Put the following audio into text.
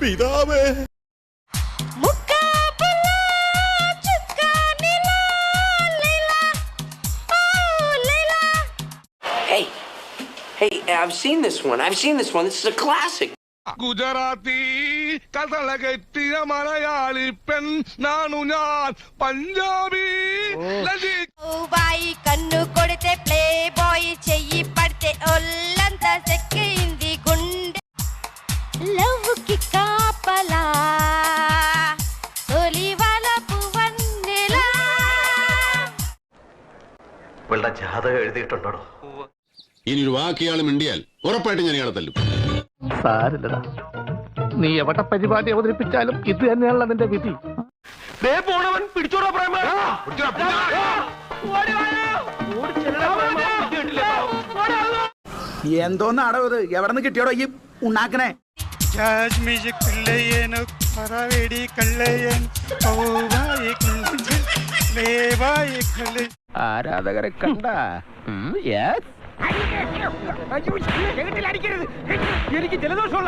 പിതാവേ Hey, hey, I've seen this one. I've seen this one. This is a classic. Gujarati കഥളകെത്തിയ Malayali പെൺ നാണു ഞാൻ Punjabi love కి కాపలా తొలి వలపు వన్నెలా ഇവളുടെ ജാതകം എഴുതിയിട്ടുണ്ടോ ഇനി ഒരു വാക്കിയാൾ മിണ്ടിയാൽ ഉറപ്പായിട്ട് ഞാൻ ഇയാളെ തല്ലും സാരില്ലടാ നീ എവിടെ പരിപാടി അവതരിപ്പിച്ചാലും ഇത് തന്നെയാണല്ലോ നിന്റെ വിധി പോണവൻ പിടിച്ചോടാ പ്രേമ എന്തോന്നാടോ ഇത് എവിടെ നിന്ന് കിട്ടിയോടോ ഈ ഉണ്ടാക്കണേ ஜாஜ் மியூசிக் பிள்ளையேனோ பறவைடி கள்ளையன் ஓவாய் குஞ்சில் லேவாய் கள்ளை ஆராதகரை கண்டா எஸ் அடிக்கிறது எனக்கு ஜலதோஷம்